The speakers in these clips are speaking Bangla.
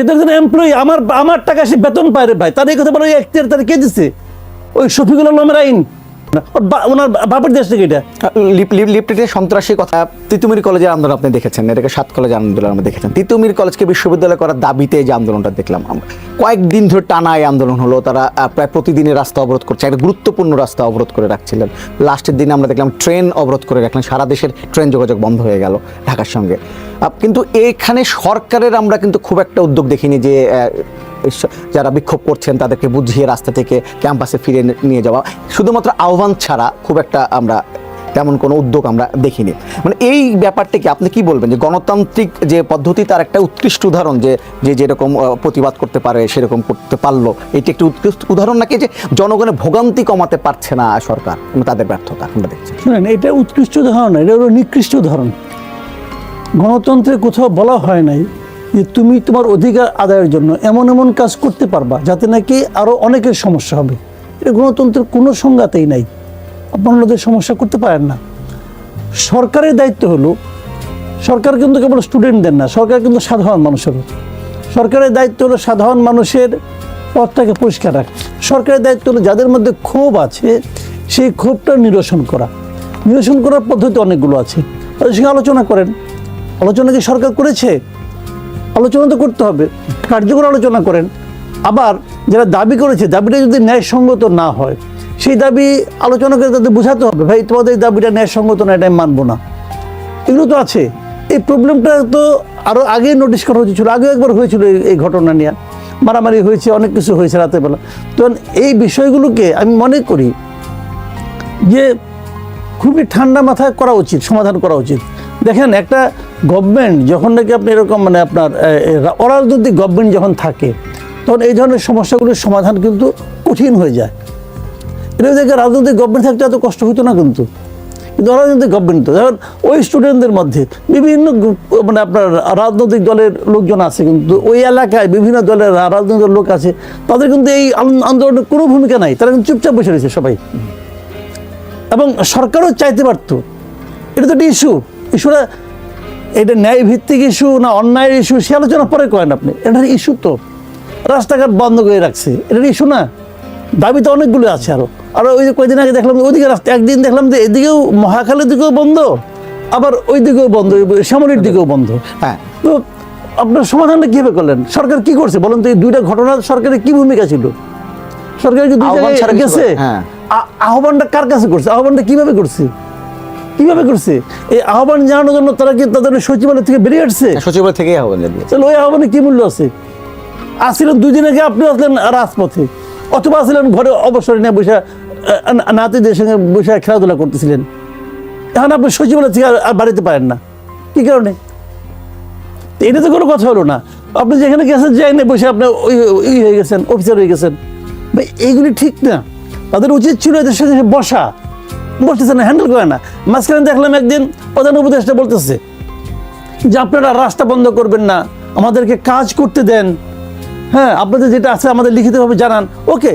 সেটা একজন এমপ্লয়ি আমার আমার টাকা সে বেতন পায় রে ভাই। তার এই কথা বলে ওই এখতিয়ার তার কে দিচ্ছে ওই শফিকুল আলমের আইন। ওনার বাপের দেশ থেকে এটা। লিপ- লিপ- সন্ত্রাসী কথা, তিতুমির কলেজের আন্দোলন আপনি দেখেছেন, এটাকে সাত কলেজের আন্দোলন আমরা দেখেছেন। তিতুমির কলেজকে বিশ্ববিদ্যালয় করার দাবিতে যে আন্দোলনটা দেখলাম আমরা। কয়েকদিন ধরে টানা এই আন্দোলন হলো, তারা প্রায় প্রতিদিনই রাস্তা অবরোধ করছে, একটা গুরুত্বপূর্ণ রাস্তা অবরোধ করে রাখছিলেন। লাস্টের দিনে আমরা দেখলাম ট্রেন অবরোধ করে রাখলেন, সারা দেশের ট্রেন যোগাযোগ বন্ধ হয়ে গেল ঢাকার সঙ্গে। কিন্তু এখানে সরকারের আমরা কিন্তু খুব একটা উদ্যোগ দেখিনি যে যারা বিক্ষোভ করছেন তাদেরকে বুঝিয়ে রাস্তা থেকে ক্যাম্পাসে ফিরে নিয়ে যাওয়া। শুধুমাত্র আহ্বান ছাড়া খুব একটা আমরা তেমন কোনো উদ্যোগ আমরা দেখিনি। মানে এই ব্যাপারটাকে আপনি কি বলবেন যে গণতান্ত্রিক যে পদ্ধতি তার একটা উৎকৃষ্ট উদাহরণ যে যে যেরকম প্রতিবাদ করতে পারে, সেরকম করতে পারল। এটি একটি উৎকৃষ্ট উদাহরণ নাকি যে জনগণের ভোগান্তি কমাতে পারছে না সরকার তাদের ব্যর্থতা আমরা দেখছি? শুনেন, এটা উৎকৃষ্ট উদাহরণ এটা হলো নিকৃষ্ট উদাহরণ। গণতন্ত্রে কোথাও বলা হয় নাই যে তুমি তোমার অধিকার আদায়ের জন্য এমন এমন কাজ করতে পারবা যাতে নাকি আরও অনেকের সমস্যা হবে। এটা গণতন্ত্রের কোনো সংজ্ঞাতেই নাই। আপনারা ওদের সমস্যা করতে পারেন না। সরকারের দায়িত্ব হলো, সরকার কিন্তু কেবল স্টুডেন্টদের না, সরকার কিন্তু সাধারণ মানুষেরও। সরকারের দায়িত্ব হলো সাধারণ মানুষের পথটাকে পরিষ্কার রাখা। সরকারের দায়িত্ব হলো যাদের মধ্যে ক্ষোভ আছে, সেই ক্ষোভটা নিরসন করা। নিরসন করার পদ্ধতি অনেকগুলো আছে। তাদের সঙ্গে আলোচনা করেন। আলোচনা কি সরকার করেছে? আলোচনা তো করতে হবে। কার্যকর আলোচনা করেন। আবার যারা দাবি করেছে, দাবিটা যদি ন্যায়সঙ্গত না হয়, সেই দাবি আলোচনা করে তাদের বোঝাতে হবে, ভাই, তোমাদের এই দাবিটা ন্যায়সঙ্গত না, এটা মানবো না। এগুলো তো আছে। এই প্রবলেমটা তো আরও আগে নোটিশ করা হয়েছিল, আগে একবার হয়েছিল এই- ঘটনা নিয়ে। মারামারি হয়েছে, অনেক কিছু হয়েছে রাতের বেলা তো এই বিষয়গুলোকে আমি মনে করি যে খুবই ঠান্ডা মাথায় করা উচিত, সমাধান করা উচিত। দেখেন, একটা গভর্নমেন্ট যখন নাকি আপনি এরকম মানে আপনার অরাজনৈতিক গভর্নমেন্ট যখন থাকে, তখন এই ধরনের সমস্যাগুলোর সমাধান কিন্তু কঠিন হয়ে যায়। এটা দেখে রাজনৈতিক গভর্নমেন্ট থাকতে এত কষ্ট হতো না কিন্তু। কিন্তু অরাজনৈতিক গভর্নমেন্ট তো, যেমন ওই স্টুডেন্টদের মধ্যে বিভিন্ন মানে আপনার রাজনৈতিক দলের লোকজন আছে কিন্তু, ওই এলাকায় বিভিন্ন দলের রাজনৈতিক লোক আছে, তাদের কিন্তু এই আন্দোলনের কোনো ভূমিকা নাই, তারা কিন্তু চুপচাপ বসে রয়েছে সবাই। এবং সরকারও চাইতে পারতো। এটা তো একটা ইস্যু ইস্যুটা এটা ন্যায় ভিত্তিক ইস্যু না অন্যায়ের ইস্যু সে আলোচনা পরে করেন আপনি। এটা ইস্যু তো। রাস্তাঘাট বন্ধ করে রাখছে। এটা ইস্যু না। দাবি তো অনেকগুলো আছে আরও। আর ওই যে কয়েকদিন আগে দেখলাম ওইদিকে রাস্তা একদিন দেখলাম যে এদিকেও মহাখালের দিকেও বন্ধ আবার ওই দিকেও বন্ধ শ্যামলির দিকেও বন্ধ। হ্যাঁ। তো আপনার সমাধানটা কীভাবে করলেন? সরকার কি করছে বলেন তো? এই দুইটা ঘটনা সরকারের কি ভূমিকা ছিল? সরকার কি দুই জায়গায় গেছে আহ্বানটা কার কাছে করছে? আহ্বানটা কীভাবে করছে? কীভাবে করছে? এই আহ্বান জানানোর জন্য তারা কি তাদের সচিবালয় থেকে বেরিয়ে আসছে? সচিবালয় থেকে আহ্বান জানিয়েছে তাহলে ওই আহ্বানে কি মূল্য আছে? আসছিলেন দুই দিন আগে আপনি আসলেন রাজপথে অথবা আসলেন ঘরে অবসর নিয়ে বসে নাতিদের সঙ্গে বসে খেলাধুলা করতেছিলেন। এখন আপনি সচিবালয় থেকে আর- বাড়িতে পারেন না। কি কারণে? এটা তো কোনো কথা হলো না। আপনি যেখানে গেছেন যাই না বসে আপনি ওই ওই হয়ে গেছেন অফিসার হয়ে গেছেন। ভাই এইগুলি ঠিক না। তাদের উচিত ছিল এদের সাথে বসা। বসতেছে না হ্যান্ডেল করে না। মাঝখানে দেখলাম একদিন প্রধান উপদেষ্টা বলতেছে যে, আপনারা রাস্তা বন্ধ করবেন না, আমাদেরকে কাজ করতে দেন। হ্যাঁ আপনাদের যেটা আছে আমাদের লিখিতভাবে জানান। ওকে,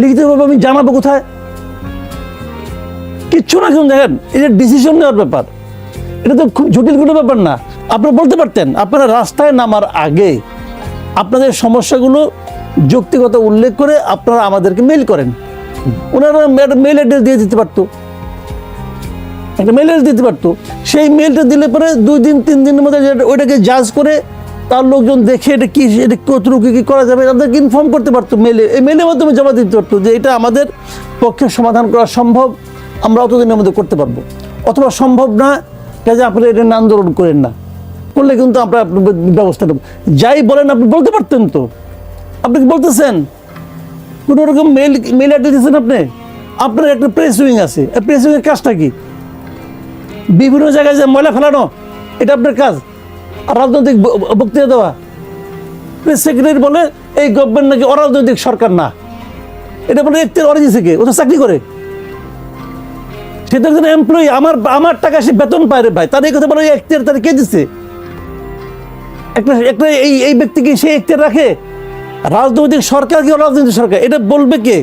লিখিতভাবে আমি জানাব কোথায়? কিচ্ছু না কিন্তু দেখেন এটা ডিসিশন নেওয়ার ব্যাপার। এটা তো খুব জটিল কোনো ব্যাপার না। আপনারা বলতে পারতেন, আপনারা রাস্তায় নামার আগে আপনাদের সমস্যাগুলো যুক্তিগত উল্লেখ করে আপনারা আমাদেরকে মেল করেন। ওনারা মেল অ্যাড্রেস দিয়ে দিতে পারতো। একটা মেল অ্যাড্রেস দিতে পারতো। সেই মেলটা দিলে পরে দুই দিন, তিন দিনের মধ্যে ওইটাকে জাজ করে তার লোকজন দেখে এটা কি, এটা কতটুকু, কী করা যাবে, তাদেরকে ইনফর্ম করতে পারতো মেলে এই মেলের মাধ্যমে জমা দিতে পারতো যে এটা আমাদের পক্ষে সমাধান করা সম্ভব, আমরা অতদিনের মধ্যে করতে পারব। অথবা সম্ভব না, কাজে আপনি এটা আন্দোলন করেন না। করলে কিন্তু আমরা আপনার ব্যবস্থা নেব। যাই বলেন, আপনি বলতে পারতেন তো। আপনি কি বলতেছেন? কোনো রকম মেল মেল অ্যাড্রেস দিয়েছেন আপনি? আপনার একটা প্রেস উইং আছে। প্রেস উইংয়ের কাজটা কি? বিভিন্ন জায়গায় যে ময়লা ফেলানো, এটা আপনার কাজ। আর রাজনৈতিক বক্তৃতা দেওয়া। প্রেস সেক্রেটারি বলে এই গভর্নমেন্ট নাকি অরাজনৈতিক সরকার না। এটা বলে এখতিয়ার অরিজি থেকে, ও তো চাকরি করে। সে তো একজন এমপ্লয়ি আমার আমার টাকা সে বেতন পায় রে ভাই। তার এই কথা বলে এখতিয়ার তার কে দিচ্ছে একটা একটা এই এই ব্যক্তিকে সে এখতিয়ার রাখে? রাজনৈতিক সরকার কি অরাজনৈতিক সরকার? এটা বলবে কে?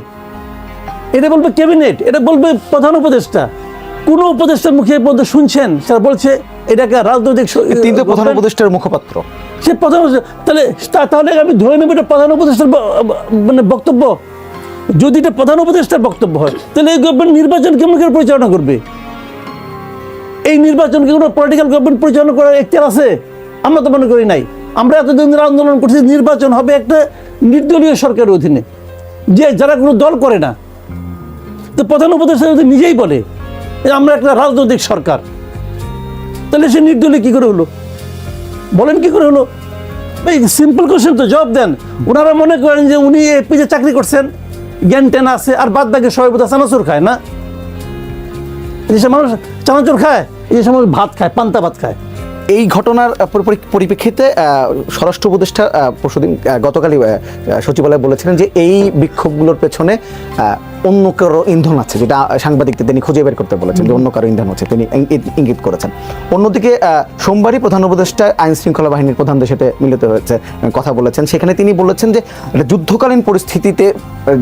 এটা বলবে ক্যাবিনেট এটা বলবে প্রধান উপদেষ্টা। কোন উপদেষ্টার মুখে পর্যন্ত শুনছেন? সেটা বলছে এটাকে রাজনৈতিক স- তিনি তো প্রধান উপদেষ্টার মুখপাত্র। সে প্রধান তাহলে তাহলে আমি ধরে নেব এটা প্রধান উপদেষ্টার মানে বক্তব্য। যদি এটা প্রধান উপদেষ্টার বক্তব্য হয় তাহলে এই গভর্নমেন্ট নির্বাচন কেমন করে পরিচালনা করবে? এই নির্বাচনকে কোনো পলিটিক্যাল গভর্নমেন্ট পরিচালনা করার এখতিয়ার আছে? আমরা তো মনে করি নাই। আমরা এতদিন ধরে আন্দোলন করছি নির্বাচন হবে একটা নির্দলীয় সরকারের অধীনে। যে যারা কোনো দল করে না। তো প্রধান উপদেষ্টা যদি নিজেই বলে আমরা একটা রাজনৈতিক সরকার। তাহলে সে নির্দলীয় কি করে হলো? বলেন কি করে হলো? এই সিম্পল কোশ্চেন তো, জবাব দেন। ওনারা মনে করেন যে উনি এপিজে চাকরি করছেন, জ্ঞান টেন আছে, আর বাদ বাকি সবাই বোধহয় চানাচুর খায় না? এই দেশের মানুষ চানাচুর খায়, এই মানুষ ভাত খায়, পান্তা ভাত খায়। এই ঘটনার পরিপ্রেক্ষিতে স্বরাষ্ট্র উপদেষ্টা পরশুদিন গতকালই সচিবালয়ে বলেছিলেন যে এই বিক্ষোভগুলোর পেছনে অন্য কারও ইন্ধন আছে যেটা সাংবাদিকদের তিনি খুঁজে বের করতে বলেছেন যে অন্য কারও ইন্ধন আছে তিনি ইঙ্গিত- করেছেন। অন্যদিকে সোমবারই প্রধান উপদেষ্টা আইন শৃঙ্খলা বাহিনীর প্রধানদের সাথে মিলিত হয়েছে কথা বলেছেন। সেখানে তিনি বলেছেন যে যুদ্ধকালীন পরিস্থিতিতে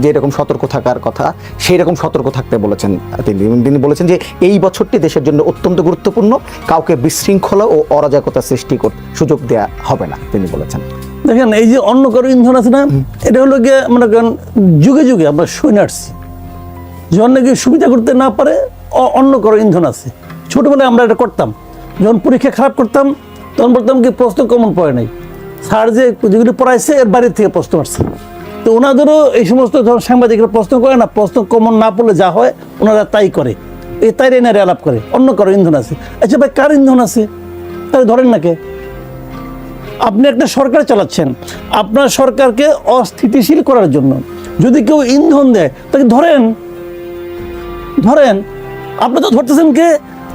যেরকম সতর্ক থাকার কথা সেই রকম সতর্ক থাকতে বলেছেন তিনি। তিনি বলেছেন যে এই বছরটি দেশের জন্য অত্যন্ত গুরুত্বপূর্ণ কাউকে বিশৃঙ্খলা ও অরাজকতা সৃষ্টি করতে সুযোগ দেওয়া হবে না তিনি বলেছেন। দেখেন এই যে অন্য কারও ইন্ধন আছে না এটা হলো গিয়ে মনে করেন যুগে যুগে আমরা শুনে আসছি নাকি সুবিধা করতে না পারে অন্য কারও ইন্ধন আছে। ছোটবেলায় আমরা এটা করতাম। যখন পরীক্ষা খারাপ করতাম, তখন বলতাম কি, প্রশ্ন কমন পড়ে নাই। স্যার যে যেগুলি পড়াইছে, এর বাড়ির থেকে প্রশ্ন আসছে। তো ওনাদেরও এই সমস্ত যখন সাংবাদিকরা প্রশ্ন করে না, প্রশ্ন কমন না পড়লে যা হয়, ওনারা তাই করে। এই তাই এনারে আলাপ করে। অন্য কারও ইন্ধন আছে। আচ্ছা ভাই, কার ইন্ধন আছে? তাহলে ধরেন না কে? আপনি একটা সরকার চালাচ্ছেন। আপনার সরকারকে অস্থিতিশীল করার জন্য যদি কেউ ইন্ধন দেয় তাকে ধরেন ধরেন, আপনি তো ধরতেছেন কে?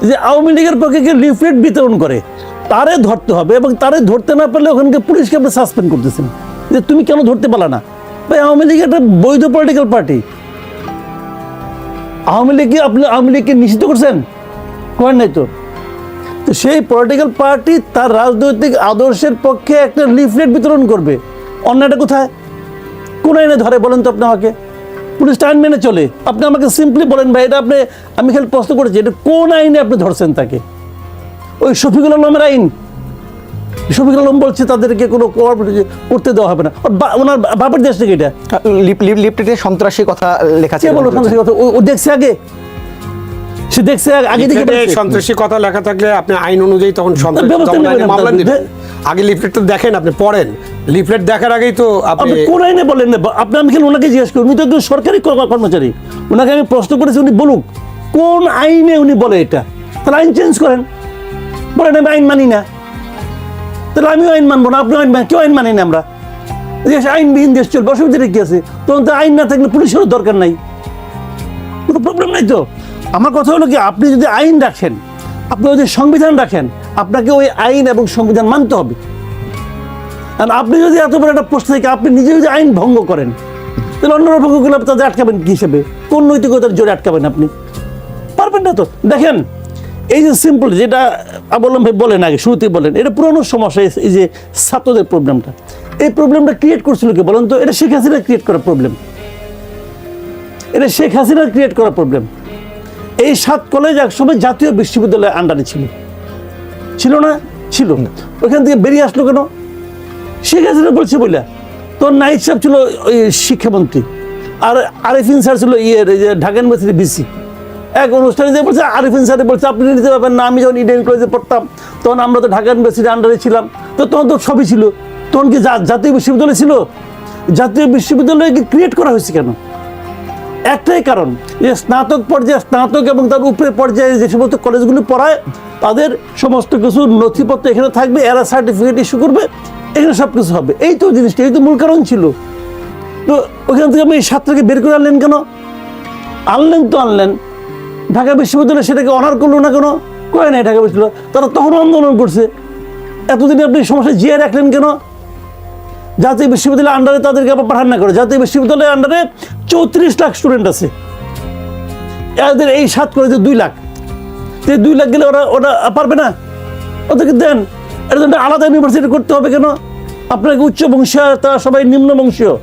যে আওয়ামী লীগের পক্ষে কে লিফলেট বিতরণ করে। তারে ধরতে হবে এবং তারে ধরতে না পারলে ওখানকে পুলিশকে আপনি সাসপেন্ড করতেছেন। যে তুমি কেন ধরতে পারলা না? ভাই, আওয়ামী লীগ একটা বৈধ পলিটিক্যাল পার্টি আওয়ামী লীগকে আপনি আওয়ামী লীগকে নিষিদ্ধ করছেন? করেন নাই তো। তো সেই পলিটিক্যাল পার্টি তার রাজনৈতিক আদর্শের পক্ষে একটা লিফলেট বিতরণ করবে। অন্যটা কোথায়? কোন আইনে ধরে বলেন তো আপনি আমাকে। পুলিশ আইন মেনে চলে। আপনি আমাকে সিম্পলি বলেন ভাই এটা আপনি আমি খালি প্রশ্ন করেছি এটা কোন আইনে আপনি ধরছেন তাকে? ওই শফিকুল আলমের আইন। শফিকুল আলম বলছে তাদেরকে কোনো করতে দেওয়া হবে না। ওনার বাপের দেশ থেকে এটা? লিপ লিপ লিপটিতে সন্ত্রাসী কথা লেখা আছে ছিল। বলো সন্ত্রাসী কথা? ও দেখছে আগে? সে দেখছে আগে- থেকে সন্ত্রাসী কথা লেখা থাকলে আপনি আইন অনুযায়ী তখন নেবেন মামলা বিরুদ্ধে। আগে লিফলেটটা দেখেন আপনি পড়েন। লিফলেট দেখার আগেই তো আপনি কোন আইনে বলেন না আপনি আমি খালি ওনাকে জিজ্ঞেস করি? উনি তো একজন সরকারি কর- কর্মচারী। ওনাকে আমি প্রশ্ন করেছি উনি বলুক কোন আইনে উনি বলে এটা? তাহলে আইন চেঞ্জ করেন। বলেন আমি আইন মানি না। তাহলে আমিও আইন মানবো না আপনি আইন মান কেউ আইন মানি না আমরা। দেশ আইনবিহীন দেশ চলবে অসুবিধা কি আছে? তখন তো আইন না থাকলে পুলিশেরও দরকার নাই। কোনো প্রবলেম নাই তো। আমার কথা হলো কি আপনি যদি আইন রাখেন আপনি যদি সংবিধান রাখেন আপনাকে ওই আইন এবং সংবিধান মানতে হবে। আর আপনি যদি এত বড় একটা প্রশ্ন থেকে আপনি নিজে যদি আইন ভঙ্গ করেন তাহলে অন্যরা ভঙ্গ করলে তাদের আটকাবেন কি হিসেবে? কোন নৈতিকতার জোরে আটকাবেন আপনি? পারবেন না তো? দেখেন এই যে সিম্পল যেটা আ, ভাই বলেন আগে শুরুতেই বলেন এটা পুরনো সমস্যা এই- যে ছাত্রদের প্রবলেমটা এই প্রবলেমটা ক্রিয়েট করছিল কি বলেন তো? এটা শেখ হাসিনা ক্রিয়েট করা প্রবলেম এটা শেখ হাসিনার ক্রিয়েট করা প্রবলেম এই সাত কলেজ একসময় জাতীয় বিশ্ববিদ্যালয়ের আন্ডারে ছিল। ছিল না? ছিল। ওইখান থেকে বেরিয়ে আসলো কেন? শেখ হাসিনা বলছে বলে তোর নাইট সাহেব ছিল ওই শিক্ষামন্ত্রী, আর আরিফিন স্যার ছিল ইয়ের এই যে ঢাকা ইউনিভার্সিটি বিসি এক অনুষ্ঠানে যে বলছে, আরিফিন স্যার বলছে, আপনি নিতে পারবেন না, আমি যখন ইডেন কলেজে পড়তাম, তখন আমরা তো ঢাকা ইউনিভার্সিটির আন্ডারে ছিলাম। তো তখন তো সবই ছিল। তখন কি জাতীয় বিশ্ববিদ্যালয় ছিল? জাতীয় বিশ্ববিদ্যালয় কি ক্রিয়েট করা হয়েছে কেন? একটাই কারণ যে স্নাতক পর্যায়ে, স্নাতক এবং তার উপরে পর্যায়ে যে সমস্ত কলেজগুলি পড়ায়, তাদের সমস্ত কিছু নথিপত্র এখানে থাকবে, এরা সার্টিফিকেট ইস্যু করবে, এখানে সব কিছু হবে। এই তো জিনিসটা, এই তো মূল কারণ ছিল। তো ওখান থেকে আপনি এই ছাত্রকে বের করে আনলেন কেন? আনলেন তো আনলেন। ঢাকা বিশ্ববিদ্যালয় সেটাকে অনার করল না কেন? কয় নাই ঢাকা বিশ্ববিদ্যালয়। তারা তখন আন্দোলন করছে। এতদিন আপনি সমস্যা জিয়ে রাখলেন কেন? জাতীয় বিশ্ববিদ্যালয়ের আন্ডারে তাদেরকে আবার পাঠান না করে। জাতীয় বিশ্ববিদ্যালয়ের আন্ডারে চৌত্রিশ লাখ স্টুডেন্ট আছে। এদের এই সাত কলেজে দুই লাখ তো দুই লাখ গেলে ওরা ওরা পারবে না? ওদেরকে দেন। এর জন্য আলাদা ইউনিভার্সিটি করতে হবে কেন? আপনাকে উচ্চ বংশীয় তারা সবাই নিম্ন বংশীয়।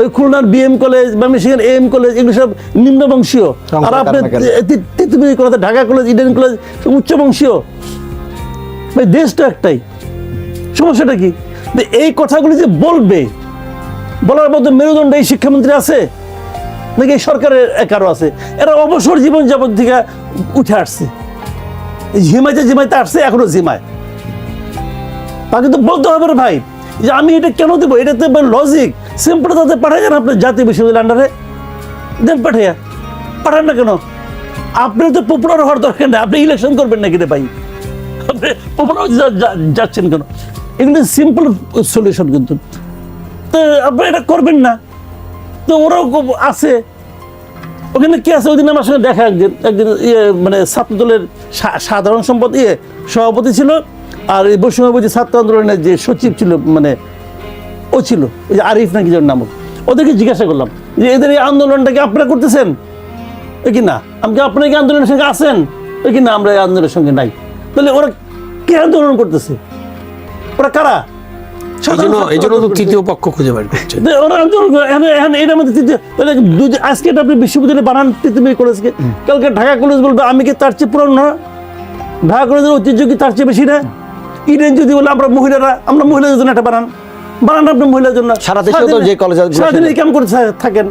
ওই খুলনার বিএম কলেজ বা মিশিগান এম কলেজ এগুলো সব নিম্ন বংশীয়। আর আপনি Titumir college Dhaka college Eden college উচ্চ বংশীয়। ভাই দেশ তো একটাই। সমস্যাটা কি? যে এই কথাগুলি যে বলবে, বলার মধ্যে মেরুদণ্ড এই শিক্ষামন্ত্রী আছে? নাকি এই সরকারের কারও আছে? এরা অবসর জীবন যাপন থেকে উঠে আসছে। ঝিমাইতে ঝিমাইতে আসছে, এখনও ঝিমায়। তাকে তো বলতে হবে ভাই, যে আমি এটা কেন দেবো? এটাতে লজিক সিম্পল তাতে পাঠাই যান আপনার জাতীয় বিশ্ববিদ্যালয় আন্ডারে দেন পাঠাইয়া। পাঠান না কেন? আপনি তো পপুলার হওয়ার দরকার নেই। আপনি ইলেকশন করবেন নাকি রে ভাই? আপনি পপুলার যাচ্ছেন কেন? এগুলো সিম্পল সলিউশন কিন্তু। তো আপনি এটা করবেন না। তো ওরাও আছে। ওখানে কি আছে? ওই দিন আমার সঙ্গে দেখা একদিন একদিন ইয়ে মানে ছাত্র দলের সাধারণ সম্পদ ইয়ে সভাপতি ছিল। আর এই বৈষম্যবতী ছাত্র আন্দোলনের যে সচিব ছিল মানে ও ছিল ওই যে আরিফ নাকি যার নাম। ওদেরকে জিজ্ঞাসা করলাম, যে এদের এই আন্দোলনটাকে আপনারা করতেছেন? এ কি না? আমি কি আপনারা কি আন্দোলনের সঙ্গে আছেন? এ কি না, আমরা এই আন্দোলনের সঙ্গে নাই। তাহলে ওরা কে আন্দোলন করতেছে? ওরা কারা। তৃতীয় পক্ষ খুঁজে আজকে আপনি বিশ্ববিদ্যালয়ে বানান কলেজকে কালকে ঢাকা কলেজ বলবে আমি কি তার চেয়ে পুরনো না? ঢাকা কলেজের ঐতিহ্য কি তার চেয়ে বেশি না? ইডেন যদি বলে আমরা মহিলারা আমরা মহিলাদের জন্য একটা বানান। বানান আপনি মহিলার জন্য। সারা দেশেও তো যে কলেজ করে থাকেন।